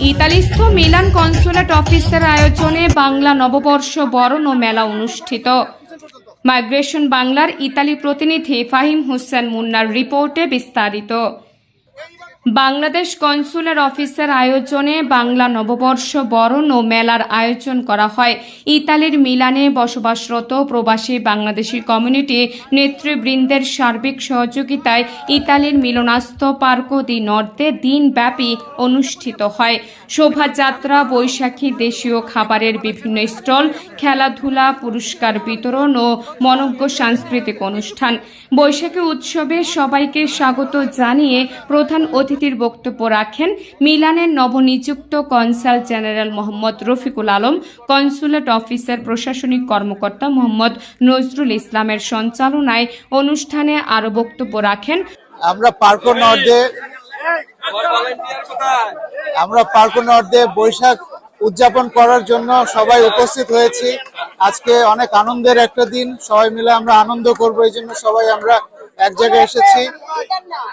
ইতালিস্থ Milan consulate অফিসের আয়োজনে বাংলা নববর্ষ বরণ ও মেলা অনুষ্ঠিত। মাইগ্রেশন বাংলার ইতালি প্রতিনিধি ফাহিম হোসেন মুন্নার রিপোর্টে বিস্তারিত। বাংলাদেশ কনসুলার অফিসের আয়োজনে বাংলা নববর্ষ বরণ ও মেলার আয়োজন করা হয়। ইতালির মিলানে বসবাসরত প্রবাসী বাংলাদেশি কমিউনিটি নেতৃবৃন্দের সার্বিক সহযোগিতায় ইতালির মিলনাস্ত পার্কো দি নর্দে দিনব্যাপী অনুষ্ঠিত হয়। শোভাযাত্রা, বৈশাখী দেশীয় খাবারের বিভিন্ন স্টল, খেলাধুলা, পুরস্কার বিতরণ ও মনজ্ঞ সাংস্কৃতিক অনুষ্ঠান। বৈশাখী উৎসবে সবাইকে স্বাগত জানিয়ে প্রধান অতিথির বক্তব্য রাখেন মিলানের নবনিযুক্ত consul general Mohammad Rafiqul Alam, consulate অফিসের প্রশাসনিক কর্মকর্তা মোহাম্মদ নজরুল ইসলামের সঞ্চালনায় অনুষ্ঠানে আরও বক্তব্য রাখেন। আমরা পার্কো নর্দে আমরা পার্কো নর্দে বৈশাখ উদযাপন করার জন্য সবাই উপস্থিত হয়েছি। আজকে অনেক আনন্দের একটা দিন। সবাই মিলে আমরা আনন্দ করব, এই জন্য সবাই আমরা এক জায়গায় এসেছি।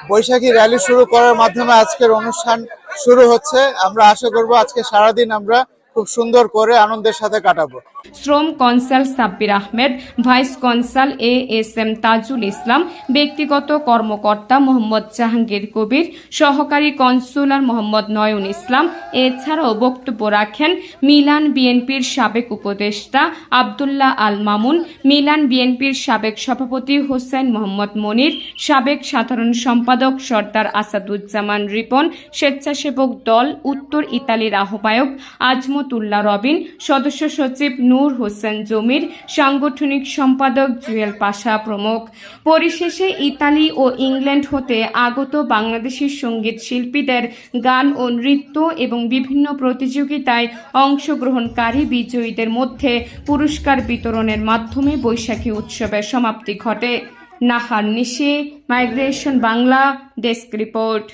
বৈশাখী র্যালি শুরু করার মাধ্যমে আজকের অনুষ্ঠান শুরু হচ্ছে। আমরা আশা করব আজকে সারাদিন আমরা খুব সুন্দর করে আনন্দের সাথে কাটাবো। শ্রম consul Sabbir Ahmed, vice consul A S M Tajul Islam, ব্যক্তিগত কর্মকর্তা মোহাম্মদ জাহাঙ্গীর কবির, সহকারী কনসুলার মোহাম্মদ নয়ন ইসলাম। এছাড়াও বক্তব্য রাখেন মিলান বিএনপির সাবেক উপদেষ্টা আবদুল্লাহ আল মামুন, মিলান বিএনপির সাবেক সভাপতি হোসেন মোহাম্মদ মনির, সাবেক সাধারণ সম্পাদক সর্দার আসাদুজ্জামান রিপন, স্বেচ্ছাসেবক দল উত্তর ইতালির আহ্বায়ক আজমতুল্লাহ রবিন, সদস্য সচিব নূর হোসেন জমির, সাংগঠনিক সম্পাদক জুয়েল পাশা প্রমুখ। পরিশেষে ইতালি ও ইংল্যান্ড হতে আগত বাংলাদেশি সংগীত শিল্পীদের গান ও নৃত্য এবং বিভিন্ন প্রতিযোগিতায় অংশগ্রহণকারী বিজয়ীদের মধ্যে পুরস্কার বিতরণের মাধ্যমে বৈশাখী উৎসবের সমাপ্তি ঘটে। Nahar Nishe, migration Bangla, desk report.